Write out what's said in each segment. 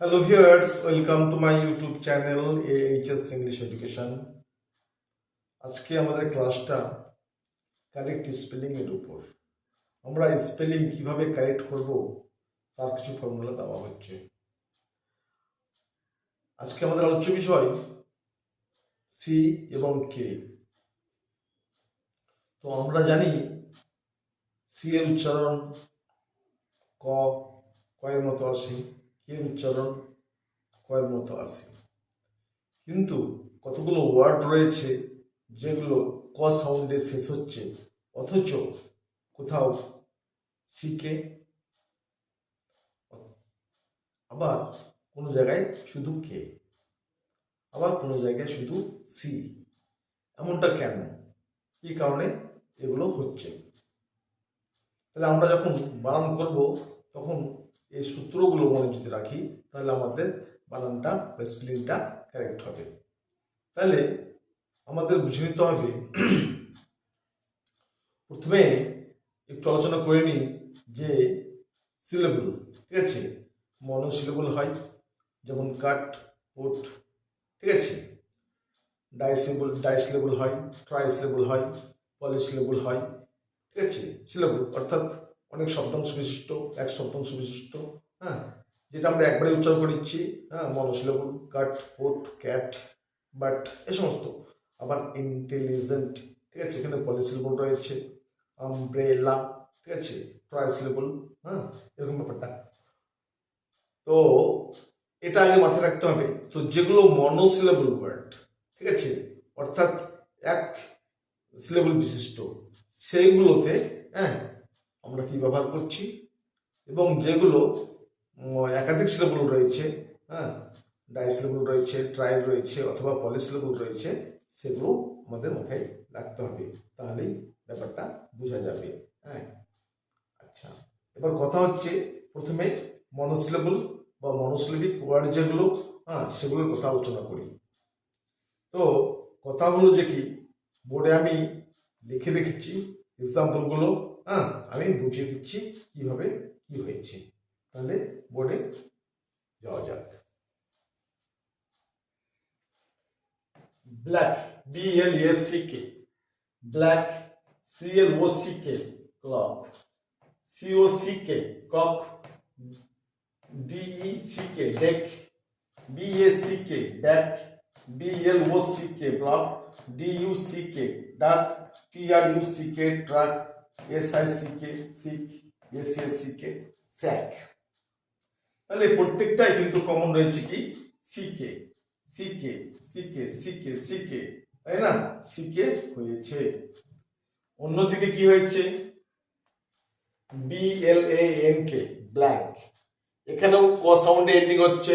Hello viewers welcome to my YouTube channel HS English education আজকে আমাদের ক্লাসটা correct spelling এর উপর। আমরা স্পেলিং কীভাবে কারেক্ট করব, তার কিছু ফর্মুলা দেওয়া হচ্ছে। আজকে আমাদের আলোচ্য বিষয় সি এবং কে তো আমরা জানি সি এর উচ্চারণ ক কয়ের মতো আসে। কে উচ্চারণ? কয়ের মতো আসে কিন্তু কতগুলো ওয়ার্ড রয়েছে যেগুলো ক সাউন্ডে শেষ হচ্ছে, অথচ কোথাও সিকে আবার কোনো জায়গায় শুধু কে? আবার কোনো জায়গায় শুধু সি। এমনটা কেন? কি কারণে এগুলো হচ্ছে? তাহলে আমরা যখন বানান করব, তখন এই সূত্রগুলো মনে যদি রাখি, তাহলে আমাদের বানানটা বা স্পেলিংটা কারেক্ট হবে। তাহলে আমাদের বুঝে নিতে হবে, প্রথমে একটু আলোচনা করে নিই যে সিলেবল ঠিক আছে? মনোসিলেবল হয়, যেমন কাট ওট ঠিক আছে? ডাইসিলেবল ডাইসিলেবল হয় ট্রাইসিলেবল হয় পলিসিলেবল হয়, ঠিক আছে? সিলেবল অর্থাৎ অনেক শব্দাংশ বিশিষ্ট, এক শব্দাংশ বিশিষ্ট হ্যাঁ? যেটা আমরা একবারে উচ্চারণ করে দিচ্ছি হ্যাঁ? Monosyllable cut oat cat, but, এ সমস্ত। আবার ইন্টেলিজেন্ট, ঠিক আছে? এখানে পলিসিলেবল রয়েছে, আমব্রেলা, ঠিক আছে? ট্রাইসিলেবল হ্যাঁ? এরকম ব্যাপারটা। তো এটা আগে মাথায় রাখতে হবে। তো যেগুলো মনোসিলেবল ওয়ার্ড, ঠিক আছে? অর্থাৎ এক সিলেবল বিশিষ্ট, সেইগুলোতে হ্যাঁ? আমরা কি ব্যবহার করছি? এবং যেগুলো একাধিক সিলেবল রয়েছে হ্যাঁ? ডাইসিলেবল রয়েছে ট্রাই রয়েছে, অথবা পলিসিলেবল রয়েছে, সেগুলো আমাদের মাথায় রাখতে হবে। তাহলেই ব্যাপারটা বোঝা যাবে হ্যাঁ? আচ্ছা এবার কথা হচ্ছে প্রথমে মনোসিলেবল বা মনোসিলেবিক ওয়ার্ড যেগুলো হ্যাঁ সেগুলোর কথা আলোচনা করি। তো কথা হলো যে কি বোর্ডে আমি লিখে রেখেছি এক্সাম্পলগুলো হ্যাঁ? আমি বুঝিয়ে দিচ্ছি কীভাবে কি হয়েছে। তাহলে বোর্ডে যাওয়া যাক। Black B L C K black C L O C K clock C O C K cock D E C K deck B C K back B L O C K block D U C K duck T R U C K truck S I C K sick S S C K sack তাহলে প্রত্যেকটাই কিন্তু common রয়েছে কি? সিকে সিকে সিকে সিকে সিকে তাই না? সিকে হয়েছে। অন্যদিকে কি হয়েছে? B L A N K black এখানেও ক সাউন্ডে এন্ডিং হচ্ছে।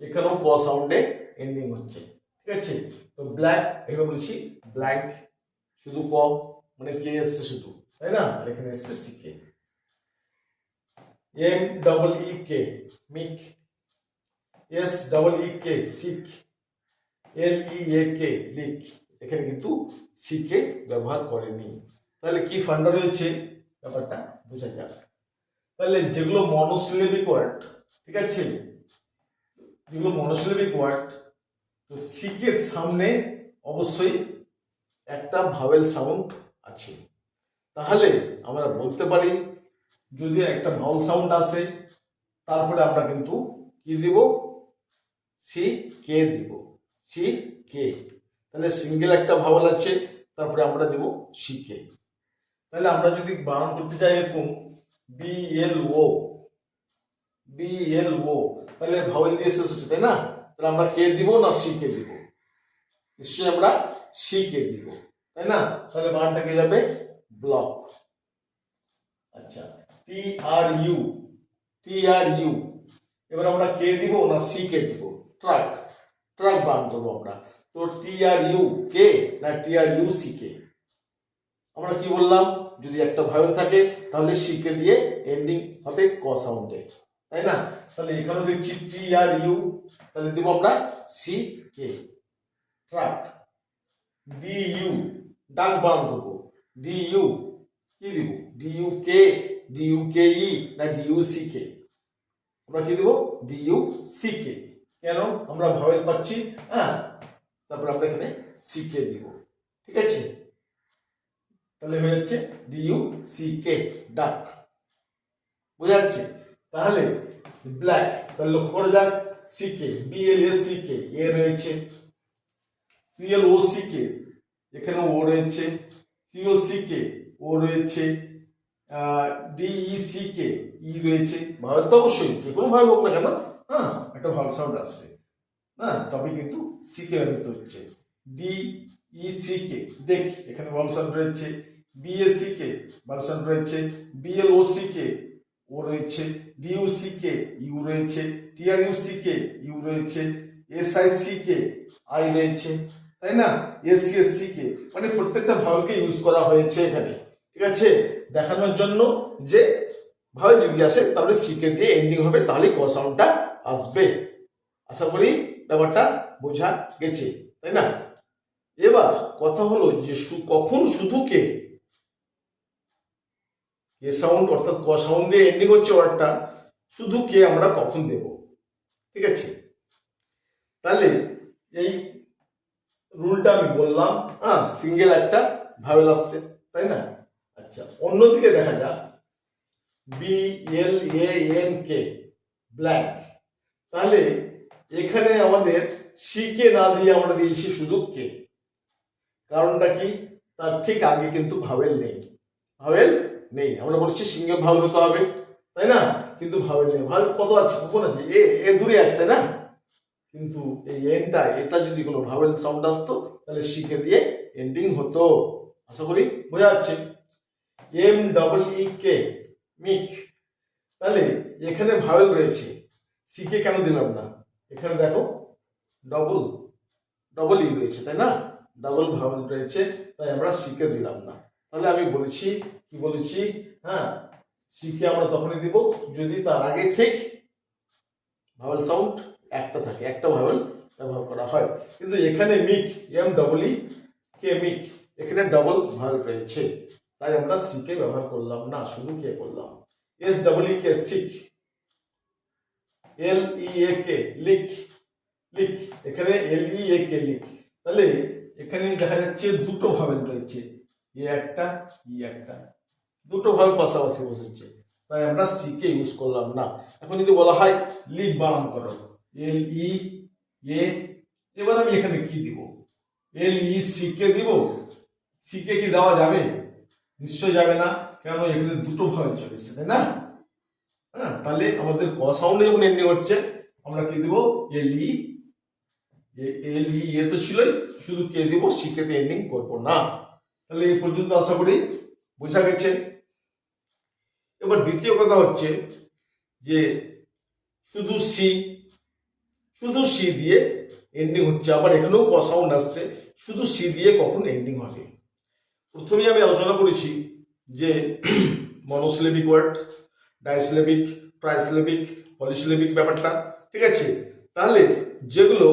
এখানেও ক সাউন্ডে এন্ডিং হচ্ছে। ঠিক আছে? তো ব্ল্যাক এখানে বলছি ব্ল্যাক শুধু ক। মানে কে এসছে শুধু? তাই না? আর এখানে এসছে C K M double E K meek S double E K seek L E A K leak এখানে কিন্তু সি কে ব্যবহার করেনি। তাহলে কি ফান্ডার রয়েছে ব্যাপারটা বোঝা যাক। তাহলে যেগুলো মনোসিলেবিক ওয়ার্ড ঠিক আছে? যেগুলো মনোসিলেবিক ওয়ার্ড তো সিকের সামনে অবশ্যই একটা ভাওয়েল সাউন্ড আছে। তাহলে আমরা বলতে পারি, যদি একটা ভাওয়াল সাউন্ড আসে, তারপরে আমরা কিন্তু কি দিব? সি কে দিব। সি কে তাহলে সিঙ্গেল একটা ভাওয়াল আছে, তারপরে আমরা দিব সি কে তাহলে আমরা যদি বানান করতে চাই এরকম বি এল ও বি এল ও তাহলে ভাওয়েল দিয়ে শেষ হচ্ছে, তাই না? তাহলে আমরা কে দিব না সি কে দিব? নিশ্চয়ই আমরা সি কে দিব। তাই না? তাহলে বানানটা কে যাবে? ব্লক। আচ্ছা টি R U T R you এবার আমরা কে দিব না সি কে দিব? ট্রাক ট্রাক বান করব আমরা। তো টি আর ইউ কে না টি আর ইউ সি কে? আমরা কি বললাম? যদি একটা ভাইবেল থাকে, তাহলে সি কে দিয়ে এন্ডিং হবে ক সাউন্ডে তাই না? তাহলে এখানেও দেখছি টি আর ইউ তাহলে দিব আমরা C K. Truck D U duck বান করব ডি ইউ, কি দিব? D U K, D U K E, না ডি ইউ সি কে। আমরা কি দেবো? D U C K. কেন? আমরা ভাওয়েল পাচ্ছি হ্যাঁ? তারপর আমরা এখানে সি কে দিব। ঠিক আছে? তাহলে হয়ে যাচ্ছে ডি ইউ সি কে, ডাক। বোঝা যাচ্ছে? তাহলে ব্ল্যাক, তাহলে লক্ষ্য করা যাক, C K, B L S C K, A রয়েছে। সি এল ও সি কে এখানে ও রয়েছে। সিও সি কে ও রয়েছে। ডিই সি কে ই রয়েছে। ভারত তো অবশ্যই, যে কোনো ভাবে হোক না কেন হ্যাঁ একটা ভালো সাউন্ড আসছে। হ্যাঁ তবে কিন্তু সি কে ব্যবহৃত হচ্ছে ডি ই সি কে দেখ, এখানে ভালো সাউন্ড রয়েছে। বিএসসি কে ভালো সাউন্ড রয়েছে। বিএল ও সি কে ও রয়েছে। ডিইউসি কে ইউ রয়েছে। টিআরইউসি কে ইউ রয়েছে। এসআইসি কে আই রয়েছে। তাই না? এসসি কে মানে প্রত্যেকটা ভাওয়ালকে ইউজ করা হয়েছে এখানে। ঠিক আছে? দেখানোর জন্য যে ভাওয়াল যদি আসে, তাহলে সিকে দিয়ে এন্ডিং হবে, তাহলে ক সাউন্ডটা আসবে। আশা করি ব্যাপারটা বোঝা গেছে, তাই না? এবার কথা হলো যে কখন শুধু কে কে সাউন্ড অর্থাৎ ক সাউন্ড দিয়ে এন্ডিং হচ্ছে ওয়ার্ডটা শুধু কে আমরা কখন দেব? ঠিক আছে? তাহলে এই রুলটা আমি বললাম হ্যাঁ সিঙ্গেল একটা ভাবেল আসছে, তাই না? আচ্ছা অন্যদিকে দেখা যাক। B L A N K black তাহলে এখানে আমাদের সি কে না দিয়ে আমরা দিয়েছি শুধু কে কারণটা কি? তার ঠিক আগে কিন্তু ভাবেল নেই। ভাবেল নেই। আমরা বলছি সিঙ্গেল ভাবেল হতে হবে, তাই না? কিন্তু ভাবেল নেই। ভাবেল কত আছে? কখন আছে? এ এ দূরে আছে, তাই না? কিন্তু এই এনটা এটা যদি কোনো ভাবেল সাউন্ড আসতো, তাহলে শিখে দিয়ে এন্ডিং হতো। আশা করি বোঝা যাচ্ছে। M double E K meek. তাহলে এখানে ভাবেল রয়েছে। সিকে কেন দিলাম না? এখানে দেখো ডবল ডবল ই রয়েছে, তাই না? ডবল ভাবেল রয়েছে, তাই আমরা সিকে দিলাম না। তাহলে আমি বলেছি, কি বলেছি? হ্যাঁ সিকে আমরা তখনই দিব, যদি তার আগে ঠিক ভাবেল সাউন্ড একটা থাকে, একটা ভাবেল ব্যবহার করা হয়। কিন্তু এখানে মিক এম ডবল ই কে মিক, এখানে ডবল ভাবেল রয়েছে। তাই আমরা সিকে ব্যবহার করলাম না, শুধু কে করলাম। S double E K seek L E A K leak leak এখানে L E A K leak তাহলে এখানে দেখা যাচ্ছে দুটো ভাবেল রয়েছে। এ একটা, ই একটা। দুটো ভাবে পাশাপাশি বসেছে। তাই আমরা সিকে ইউজ করলাম না। এখন যদি বলা হয় লিক বানান করো। এল ই, এ, এবার আমি এখানে কি দিব? এল ই, সি দিব? সি কে দেওয়া যাবে? নিশ্চয় যাবে না কেন এখানে দুটো ভাবে চলে এসেছে, তাই না? হ্যাঁ তাহলে আমাদের ক সাউন্ডে যখন এন্ডিং হচ্ছে। আমরা কি দিব? এল ই এল ই, এ তো ছিলই, শুধু কে দিব? সি কে এন্ডিং করব না। তাহলে এই পর্যন্ত আশা করি বোঝা গেছে। এবার দ্বিতীয় কথা হচ্ছে যে শুধু সি শুধু সি দিয়ে এন্ডিং হচ্ছে, আবার এখানেও ক সাউন্ড আসছে, শুধু সি দিয়ে কখন এন্ডিং হবে? প্রথমেই আমি আলোচনা করেছি যে monosyllabic word disyllabic trisyllabic polysyllabic ব্যাপারটা, ঠিক আছে? তাহলে যেগুলো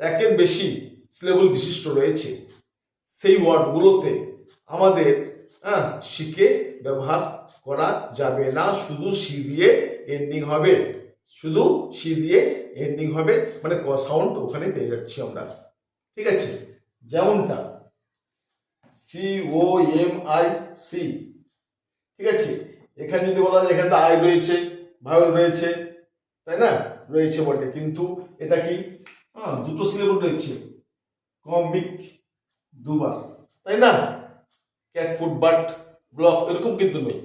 একের বেশি সিলেবল বিশিষ্ট রয়েছে, সেই ওয়ার্ডগুলোতে আমাদের হ্যাঁ শিখে ব্যবহার করা যাবে না, শুধু সি দিয়ে এন্ডিং হবে, শুধু সি দিয়ে এন্ডিং হবে মানে ক সাউন্ড ওখানে পেয়ে যাচ্ছি আমরা। ঠিক আছে? যেমনটা। C O M I C ঠিক আছে? এখানে যদি বলা যায়, এখানে আই রয়েছে ভাওয়েল রয়েছে, তাই না? রয়েছে বটে। কিন্তু এটা কি? হ্যাঁ দুটো সিলেবল রয়েছে। কমিক দুবার। তাই না? ক্যাট ফুড বাট ব্লক এরকম কিন্তু নেই।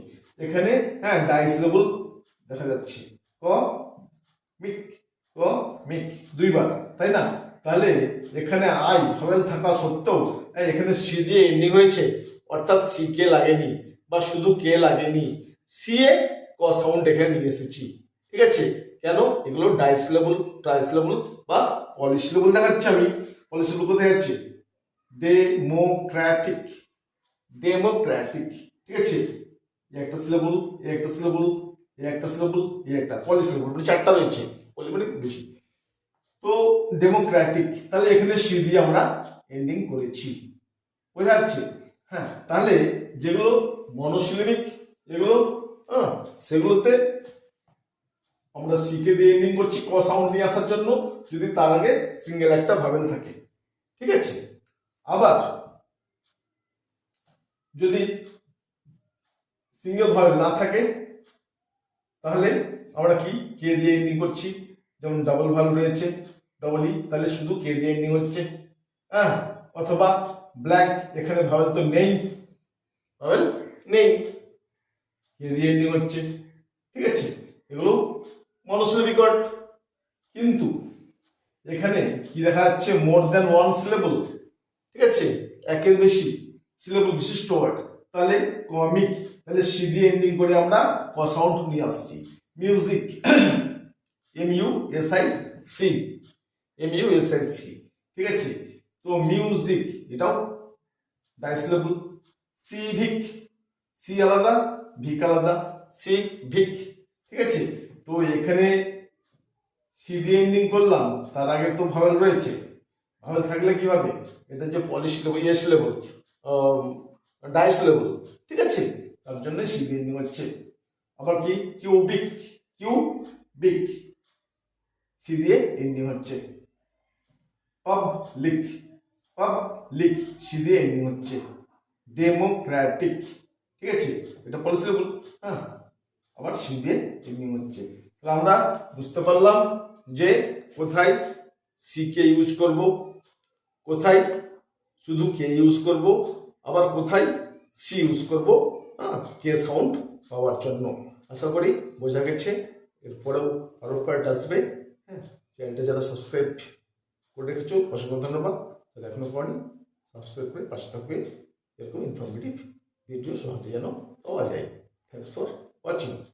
এখানে হ্যাঁ ডাই সিলেবল দেখা যাচ্ছে। ক মিক ক মিক, দুইবার। তাই না? তাহলে এখানে আই ভাবেল থাকা সত্ত্বেও এখানে সি দিয়ে এন্ডিং হয়েছে, অর্থাৎ সি কে লাগেনি বা শুধু কে লাগেনি, সি এ ক সাউন্ড এখানে নিয়ে এসেছি। ঠিক আছে? কেন? এগুলো ডাইসিলেবল ট্রাইসিলেবল বা পলিসিলেবল দেখাচ্ছি আমি। পলিসিলেবল কোথায় যাচ্ছে? ডেমোক্র্যাটিক ডেমোক্র্যাটিক ঠিক আছে? একটা সিলেবল একটা সিলেবল একটা সিলেবল একটা পলিসিলেবল মানে চারটা রয়েছে। পলি মানে বেশি। তো ডেমোক্র্যাটিক তাহলে এখানে সি দিয়ে আমরা এন্ডিং করেছি। বোঝা যাচ্ছে? হ্যাঁ তাহলে যেগুলো মনোসিলেবিক এগুলো হ্যাঁ সেগুলোতে আমরা সিকে দিয়ে এন্ডিং করছি ক সাউন্ড নিয়ে আসার জন্য, যদি তার আগে সিঙ্গেল একটা ভাবেল থাকে। ঠিক আছে? আবার যদি সিঙ্গেল ভাবে না থাকে, তাহলে আমরা কি? কে দিয়ে এন্ডিং করছি। যেমন ডাবল ভালো রয়েছে ডবল ই তাহলে শুধু কে দিয়ে এন্ডিং হচ্ছে। হ্যাঁ? অথবা ব্ল্যাক এখানে ভাবেল তো নেই। নেই। কে দিয়ে এন্ডিং হচ্ছে। ঠিক আছে? এগুলো মনোসিলেবি কট কিন্তু এখানে কি দেখা যাচ্ছে? মোর দ্যান ওয়ান সিলেবল ঠিক আছে? একের বেশি সিলেবল বিশিষ্ট ওয়ার্ড তাহলে কমিক, তাহলে সি দিয়ে এন্ডিং করে আমরা ক সাউন্ড নিয়ে আসছি। Music M U S I C M U S I C ঠিক আছে? তো মিউজিক এটাও ডাইসিলেবল সিভিক সি আলাদা ভিক আলাদা। সি ভিক ঠিক আছে? তো এখানে সি দিয়ে এন্ডিং করলাম, তার আগে তো ভাবেল রয়েছে। ভাবেল থাকলে কি হবে এটা যে polish label yes label dice label ঠিক আছে? তার জন্য সি দিয়ে এন্ডিং হচ্ছে। আবার কি? কিউবিক কিউ বিক সি দিয়ে এন্ডিং হচ্ছে। পাবলিক পাবলিক সি দিয়ে এন্ডিং হচ্ছে। ডেমোক্রেটিক ঠিক আছে? এটা পলিসি লেবল হ্যাঁ। আবার সি দিয়ে এন্ডিং হচ্ছে। তাহলে আমরা বুঝতে পারলাম যে কোথায় সি কে ইউজ করব, কোথায় শুধু কে ইউজ করব, আবার কোথায় সি ইউজ করব। হ্যাঁ কে সাউন্ড পাওয়ার জন্য। আশা করি বোঝা গেছে। এরপরেও আরও পার্ট আসবে। হ্যাঁ চ্যানেলটা যারা সাবস্ক্রাইব করে রেখেছো, অসংখ্য ধন্যবাদ। যারা এখনও করেনি সাবস্ক্রাইব করে পাশে থাকবে। এরকম ইনফরমেটিভ ভিডিও সহজে যেন পাওয়া যায়। Thanks for watching